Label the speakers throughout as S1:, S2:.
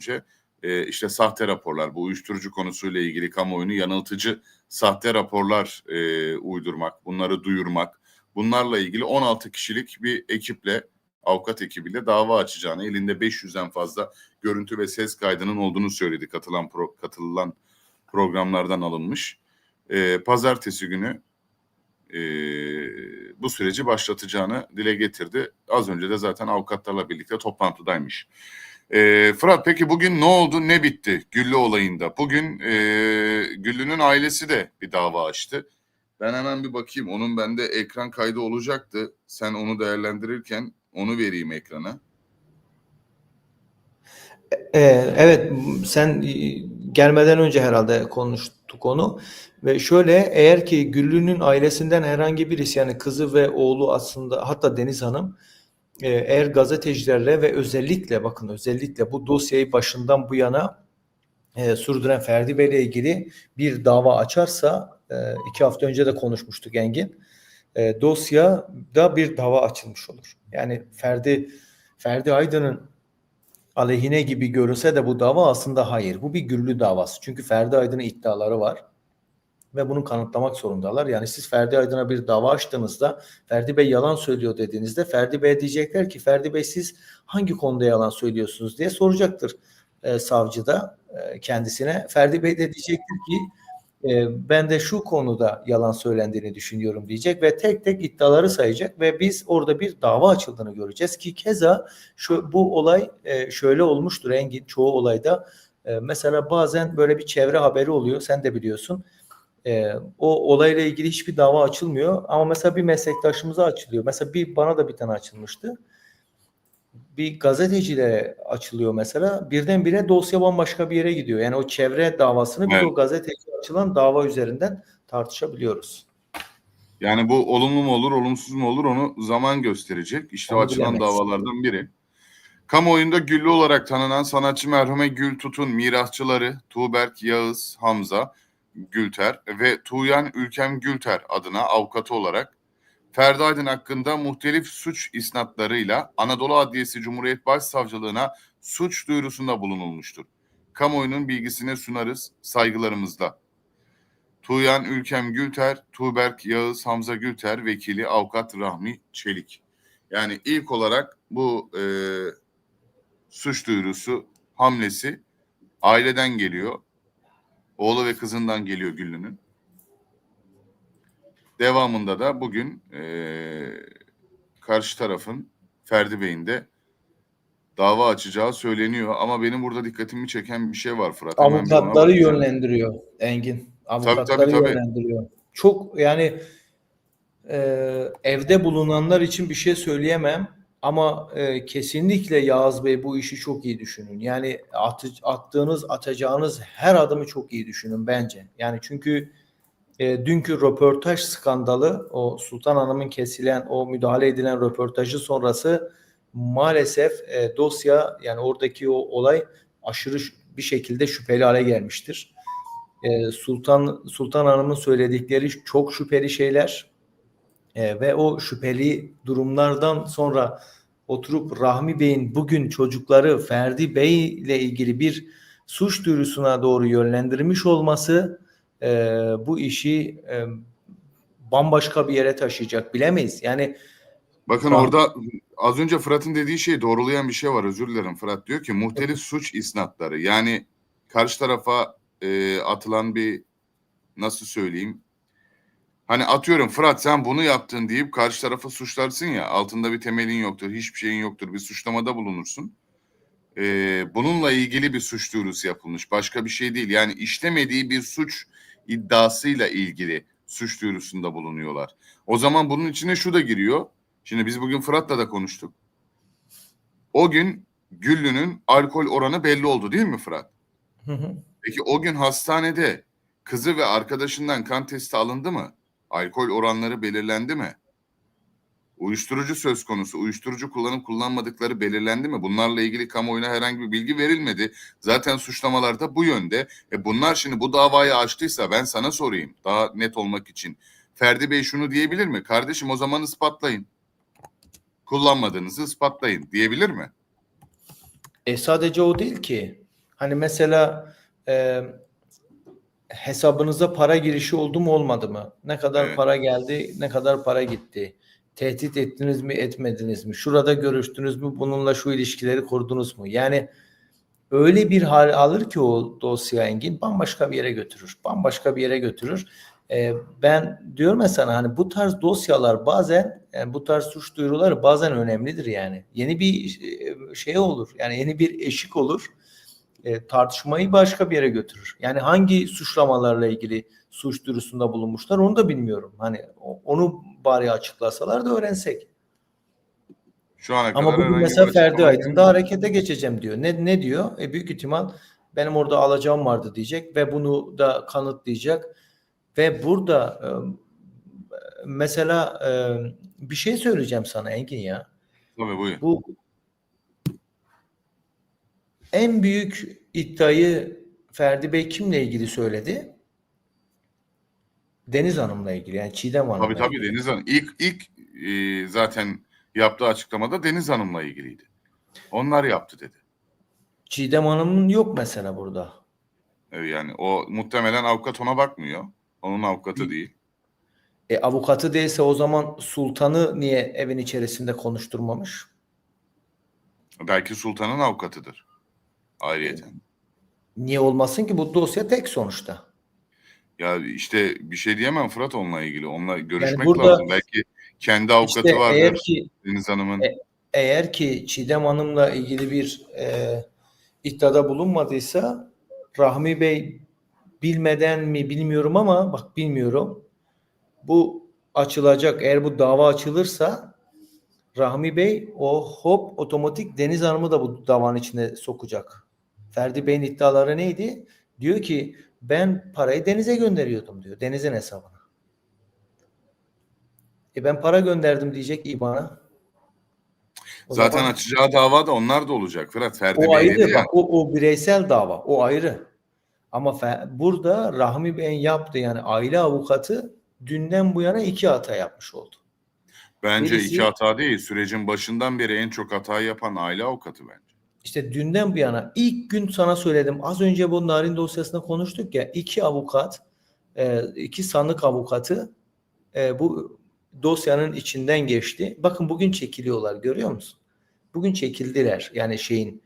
S1: önce e, işte sahte raporlar, bu uyuşturucu konusuyla ilgili kamuoyunu yanıltıcı sahte raporlar e, uydurmak, bunları duyurmak, bunlarla ilgili 16 kişilik bir ekiple, avukat ekibiyle dava açacağını, elinde 500'den fazla görüntü ve ses kaydının olduğunu söyledi katılan pro, katılılan programlardan alınmış. E, pazartesi günü e, bu süreci başlatacağını dile getirdi. Az önce de zaten avukatlarla birlikte toplantıdaymış. E, Fırat peki bugün ne oldu ne bitti Güllü olayında? Bugün e, Güllü'nün ailesi de bir dava açtı. Ben hemen bir bakayım onun bende ekran kaydı olacaktı. Sen onu değerlendirirken onu vereyim ekrana.
S2: Ee, evet sen e, gelmeden önce herhalde konuştuk onu ve şöyle eğer ki Güllü'nün ailesinden herhangi birisi yani kızı ve oğlu aslında hatta Deniz Hanım e, eğer gazetecilerle ve özellikle bakın özellikle bu dosyayı başından bu yana e, sürdüren Ferdi Bey ile ilgili bir dava açarsa e, iki hafta önce de konuşmuştuk Engin e, dosyada bir dava açılmış olur. Yani Ferdi Ferdi Aydın'ın aleyhine gibi görünse de bu dava aslında hayır. Bu bir güllü davası. Çünkü Ferdi Aydın'ın iddiaları var. Ve bunu kanıtlamak zorundalar. Yani siz Ferdi Aydın'a bir dava açtığınızda Ferdi Bey yalan söylüyor dediğinizde Ferdi Bey diyecekler ki Ferdi Bey siz hangi konuda yalan söylüyorsunuz diye soracaktır e, savcı da e, kendisine. Ferdi Bey de diyecektir ki e, ben de şu konuda yalan söylendiğini düşünüyorum diyecek ve tek tek iddiaları sayacak ve biz orada bir dava açıldığını göreceğiz ki keza şu bu olay e, şöyle olmuştur Engin çoğu olayda e, mesela bazen böyle bir çevre haberi oluyor sen de biliyorsun e, o olayla ilgili hiçbir dava açılmıyor ama mesela bir meslektaşımıza açılıyor mesela bir bana da bir tane açılmıştı bir gazetecilere açılıyor mesela birdenbire dosya bambaşka bir yere gidiyor. Yani o çevre davasını biz
S1: Evet.
S2: o gazeteci açılan dava üzerinden tartışabiliyoruz.
S1: Yani bu olumlu mu olur, olumsuz mu olur onu zaman gösterecek. İşte
S2: Onu
S1: açılan
S2: bilemeyiz.
S1: davalardan biri. Kamuoyunda Güllü olarak tanınan sanatçı merhume Gül Tut'un mirasçıları Tuğberk Yağız Hamza Gülter ve Tuğyan Ülkem Gülter adına avukatı olarak Ferdi Aydın hakkında muhtelif suç isnatlarıyla Anadolu Adliyesi Cumhuriyet Başsavcılığına suç duyurusunda bulunulmuştur. Kamuoyunun bilgisine sunarız saygılarımızla. Tuğyan Ülkem Gülter, Tuğberk Yağız Hamza Gülter vekili avukat Rahmi Çelik. Yani ilk olarak bu e, suç duyurusu hamlesi aileden geliyor. Oğlu ve kızından geliyor Güllü'nün. Devamında da bugün e, karşı tarafın Ferdi Bey'in de dava açacağı söyleniyor. Ama benim burada dikkatimi çeken bir şey var Fırat.
S2: Avukatları yönlendiriyor Engin. Avukatları
S1: tabii, tabii.
S2: yönlendiriyor. Çok yani e, evde bulunanlar için bir şey söyleyemem ama e, kesinlikle Yağız Bey bu işi çok iyi düşünün. Yani atı, attığınız, atacağınız her adımı çok iyi düşünün bence. Yani çünkü e, dünkü röportaj skandalı, o Sultan Hanım'ın kesilen, o müdahale edilen röportajı sonrası maalesef e, dosya yani oradaki o olay aşırı bir şekilde şüpheli hale gelmiştir. E, Sultan Sultan Hanım'ın söyledikleri çok şüpheli şeyler E, ve o şüpheli durumlardan sonra oturup Rahmi Bey'in bugün çocukları Ferdi Bey ile ilgili bir suç duyurusuna doğru yönlendirmiş olması e, bu işi e, bambaşka bir yere taşıyacak bilemeyiz. Yani
S1: Bakın
S2: Tamam.
S1: orada az önce Fırat'ın dediği şeyi doğrulayan bir şey var. Özür dilerim Fırat. Diyor ki muhtelif suç isnatları. Yani karşı tarafa e, atılan bir nasıl söyleyeyim? Hani atıyorum Fırat sen bunu yaptın deyip karşı tarafa suçlarsın ya altında bir temelin yoktur, hiçbir şeyin yoktur, bir suçlamada bulunursun. E, bununla ilgili bir suç duyurusu yapılmış. Başka bir şey değil. Yani işlemediği bir suç iddiasıyla ilgili suç duyurusunda bulunuyorlar. O zaman bunun içine şu da giriyor. Şimdi biz bugün Fırat'la da konuştuk. O gün Güllü'nün alkol oranı belli oldu değil mi Fırat?
S2: hı hı.
S1: Peki o gün hastanede kızı ve arkadaşından kan testi alındı mı? Alkol oranları belirlendi mi? Uyuşturucu söz konusu. Uyuşturucu kullanıp kullanmadıkları belirlendi mi? Bunlarla ilgili kamuoyuna herhangi bir bilgi verilmedi. Zaten suçlamalar da bu yönde. E bunlar şimdi bu davayı açtıysa ben sana sorayım daha net olmak için. Ferdi Bey şunu diyebilir mi? Kardeşim o zaman ispatlayın. Kullanmadığınızı ispatlayın diyebilir mi?
S2: E sadece o değil ki. Hani mesela e, hesabınıza para girişi oldu mu olmadı mı? Ne kadar
S1: Evet.
S2: para geldi, ne kadar para gitti? Tehdit ettiniz mi, etmediniz mi? Şurada görüştünüz mü? Bununla şu ilişkileri kurdunuz mu? Yani öyle bir hal alır ki o dosya Engin bambaşka bir yere götürür. Bambaşka bir yere götürür. Ee, ben diyorum ya sana hani bu tarz dosyalar bazen yani bu tarz suç duyuruları bazen önemlidir yani. Yeni bir e, şey olur. Yani yeni bir eşik olur. E, tartışmayı başka bir yere götürür. Yani hangi suçlamalarla ilgili suç duyurusunda bulunmuşlar onu da bilmiyorum. Hani onu bari açıklasalar da öğrensek.
S1: Şu ana
S2: Ama
S1: kadar
S2: bugün mesela Ferdi
S1: açıklama
S2: Aydın da
S1: gelmedi.
S2: harekete geçeceğim diyor. Ne ne diyor? E büyük ihtimal benim orada alacağım vardı diyecek ve bunu da kanıtlayacak. Ve burada e, mesela e, bir şey söyleyeceğim sana Engin ya.
S1: Tabii buyur.
S2: Bu en büyük iddiayı Ferdi Bey kimle ilgili söyledi? Deniz Hanım'la ilgili yani Çiğdem Hanım'la
S1: Tabii tabii
S2: ilgili.
S1: Deniz Hanım. İlk ilk e, zaten yaptığı açıklamada Deniz Hanım'la ilgiliydi. Onlar yaptı dedi.
S2: Çiğdem Hanım'ın yok mesela burada.
S1: E, Yani o muhtemelen avukat ona bakmıyor. Onun avukatı değil.
S2: E, avukatı değilse o zaman sultanı niye evin içerisinde konuşturmamış?
S1: Belki Sultan'ın avukatıdır. Ayrıyeten.
S2: Niye olmasın ki bu dosya tek sonuçta.
S1: Ya işte bir şey diyemem Fırat onunla ilgili. Onunla görüşmek
S2: burada-
S1: lazım. Belki kendi avukatı
S2: İşte
S1: vardır.
S2: eğer ki
S1: Deniz Hanım'ın.
S2: E- eğer ki Çiğdem Hanım'la ilgili bir e, iddiada bulunmadıysa Rahmi Bey bilmeden mi bilmiyorum ama bak bilmiyorum. Bu açılacak. Eğer bu dava açılırsa Rahmi Bey o hop otomatik Deniz Hanım'ı da bu davanın içine sokacak. Ferdi Bey'in iddiaları neydi? Diyor ki ben parayı denize gönderiyordum diyor. Deniz'in hesabına. E ben para gönderdim diyecek İBAN'a. O
S1: Zaten
S2: zaman-
S1: açacağı dava da onlar da olacak Fırat. Ferdi
S2: o ayrı. Bak, o, o bireysel dava. O ayrı. Ama fe- burada Rahmi Bey'in yaptığı yani aile avukatı dünden bu yana iki hata yapmış oldu.
S1: Bence
S2: birisi-
S1: iki hata değil. Sürecin başından beri en çok hatayı yapan aile avukatı bence.
S2: İşte dünden bu yana ilk gün sana söyledim. Az önce bu narin dosyasında konuştuk ya. iki avukat, e, iki sanık avukatı e, bu dosyanın içinden geçti. Bakın bugün çekiliyorlar görüyor musun? Bugün çekildiler. Yani şeyin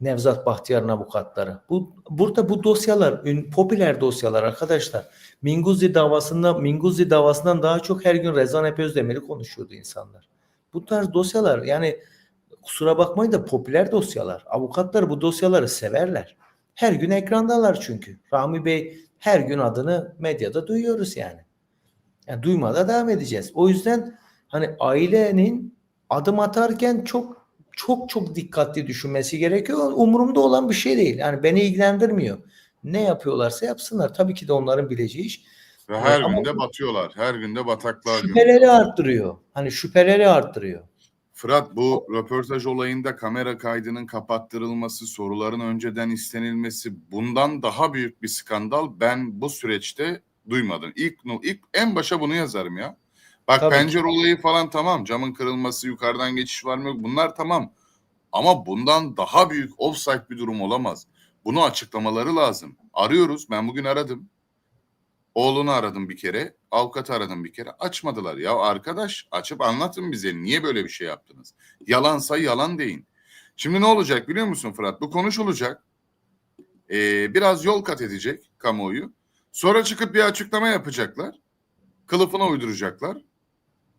S2: Nevzat Bahtiyar'ın avukatları. Bu burada bu dosyalar popüler dosyalar arkadaşlar. Minguzi davasında Minguzi davasından daha çok her gün Rezan Ep Özdemir'i konuşuyordu insanlar. Bu tarz dosyalar yani kusura bakmayın da popüler dosyalar. Avukatlar bu dosyaları severler. Her gün ekrandalar çünkü. Rahmi Bey her gün adını medyada duyuyoruz yani. Yani duymada devam edeceğiz. O yüzden hani ailenin adım atarken çok çok çok dikkatli düşünmesi gerekiyor. Umurumda olan bir şey değil. Yani beni ilgilendirmiyor. Ne yapıyorlarsa yapsınlar. Tabii ki de onların bileceği iş.
S1: Ve her
S2: Ama-
S1: günde batıyorlar. Her günde bataklığa
S2: Şüpheleri
S1: gömüyorlar.
S2: arttırıyor. Hani şüpheleri arttırıyor.
S1: Fırat bu röportaj olayında kamera kaydının kapattırılması, soruların önceden istenilmesi bundan daha büyük bir skandal ben bu süreçte duymadım. İlk, ilk en başa bunu yazarım ya. Bak
S2: Tabii ki.
S1: pencere olayı falan tamam. Camın kırılması, yukarıdan geçiş var mı yok bunlar tamam. Ama bundan daha büyük offside bir durum olamaz. Bunu açıklamaları lazım. Arıyoruz. Ben bugün aradım. Oğlunu aradım bir kere. Avukatı aradım bir kere. Açmadılar. Ya arkadaş açıp anlatın bize. Niye böyle bir şey yaptınız? Yalansa yalan deyin. Şimdi ne olacak biliyor musun Fırat? Bu konuşulacak. Ee, biraz yol kat edecek kamuoyu. Sonra çıkıp bir açıklama yapacaklar. Kılıfına uyduracaklar.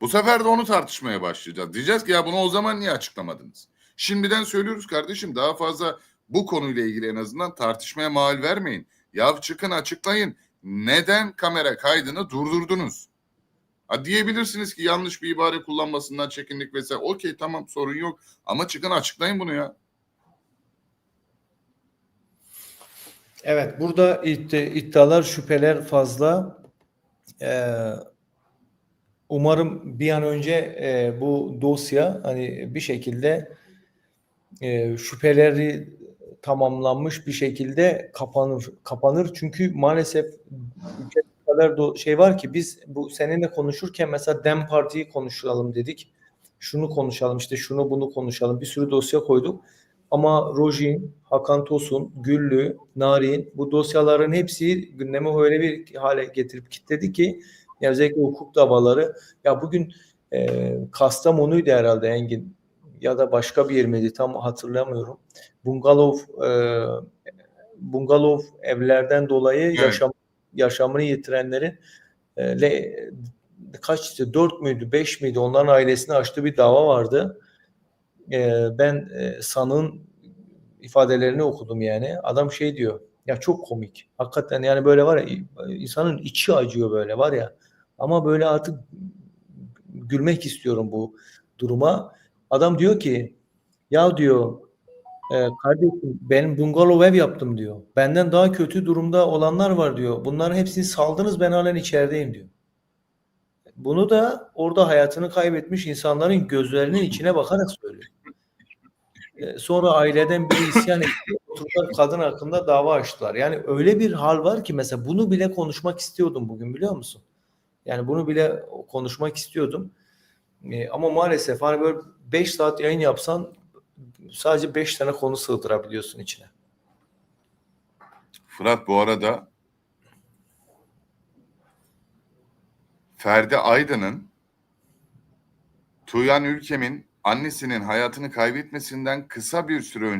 S1: Bu sefer de onu tartışmaya başlayacağız. Diyeceğiz ki ya bunu o zaman niye açıklamadınız? Şimdiden söylüyoruz kardeşim daha fazla bu konuyla ilgili en azından tartışmaya mal vermeyin. Ya çıkın açıklayın. Neden kamera kaydını durdurdunuz? Ha diyebilirsiniz ki yanlış bir ibare kullanmasından çekindik vesaire. Okey tamam sorun yok. Ama çıkın açıklayın bunu ya.
S2: Evet burada iddia- iddialar şüpheler fazla. Ee, umarım bir an önce e, bu dosya hani bir şekilde e, şüpheleri tamamlanmış bir şekilde kapanır. Kapanır çünkü maalesef ülkede kadar şey var ki biz bu seninle konuşurken mesela Dem Parti'yi konuşalım dedik. Şunu konuşalım işte şunu bunu konuşalım. Bir sürü dosya koyduk. Ama Rojin Hakan Tosun, Güllü, Narin bu dosyaların hepsi gündeme öyle bir hale getirip kitledi ki özellikle hukuk davaları ya bugün e, Kastamonu'ydu herhalde Engin ya da başka bir yer miydi tam hatırlamıyorum. Bungalov e, bungalov evlerden dolayı
S1: Evet.
S2: yaşam yaşamını yitirenlerin e, kaçtı? Dört müydü? Beş miydi? Onların ailesine açtığı bir dava vardı. E, ben e, sanığın ifadelerini okudum yani. Adam şey diyor. Ya çok komik. Hakikaten yani böyle var ya insanın içi acıyor böyle var ya. Ama böyle artık gülmek istiyorum bu duruma. Adam diyor ki ya diyor e, kardeşim benim bungalov ev yaptım diyor. Benden daha kötü durumda olanlar var diyor. Bunların hepsini saldınız ben halen içerideyim diyor. Bunu da orada hayatını kaybetmiş insanların gözlerinin içine bakarak söylüyor. E, Sonra aileden biri isyan etti. Oturdular kadın hakkında dava açtılar. Yani öyle bir hal var ki mesela bunu bile konuşmak istiyordum bugün biliyor musun? Yani bunu bile konuşmak istiyordum. E, ama maalesef hani böyle 5 saat yayın yapsan sadece 5 tane konu sığdırabiliyorsun içine.
S1: Fırat bu arada Ferdi Aydın'ın Tuğyan Ülkem'in annesinin hayatını kaybetmesinden kısa bir süre önce